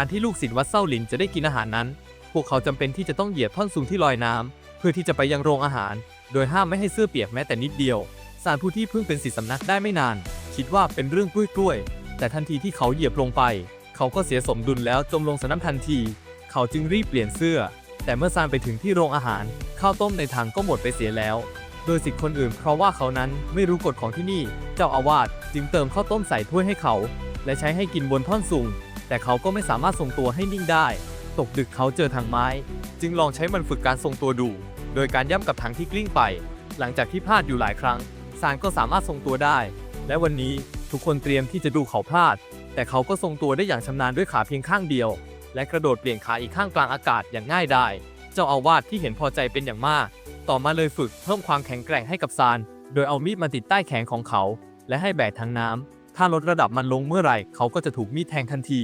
การที่ลูกศิษย์วัดเส้าหลินจะได้กินอาหารนั้น พวกเขาจำเป็นที่จะต้องเหยียบท่อนสูงที่ลอยน้ำเพื่อที่จะไปยังโรงอาหาร โดยห้ามไม่ให้เสื้อเปียกแม้แต่นิดเดียวซานผู้ที่เพิ่งเป็นศิษย์สำนักได้ไม่นาน คิดว่าเป็นเรื่องกล้วยๆแต่ทันทีที่เขาเหยียบลงไป เขาก็เสียสมดุลแล้วจมลงสน้ำทันที เขาจึงรีบเปลี่ยนเสื้อ แต่เมื่อซานไปถึงที่โรงอาหาร ข้าวต้มในถังก็หมดไปเสียแล้ว โดยสิทธิ์คนอื่นเพราะว่าเขานั้นไม่รู้กฎของที่นี่ เจ้าอาวาสจึงเติมข้าวต้มใส่ถ้วยให้เขา และใช้ให้กินบนท่อนสูง แต่เขาก็ไม่สามารถทรงตัวให้นิ่งได้ ตกดึกเขาเจอถังไม้ จึงลองใช้มันฝึกการทรงตัวดู โดยการย่ำกับถังที่กลิ้งไป หลังจากที่พลาดอยู่หลายครั้งซานก็สามารถทรงตัวได้ และวันนี้ทุกคนเตรียมที่จะดูเขาพลาด แต่เขาก็ทรงตัวได้อย่างชำนาญด้วยขาเพียงข้างเดียว และกระโดดเปลี่ยนขาอีกข้างกลางอากาศอย่างง่ายไดายเจ้าอาวาสที่เห็นพอใจเป็นอย่างมาก ต่อมาเลยฝึกเพิ่มความแข็งแกร่งให้กับซาน โดยเอามีดมาติดใต้แขนของเขา และให้แบกทางน้ำ ถ้าลดระดับมันลงเมื่อไหร่ เขาก็จะถูกมีดแทงทันที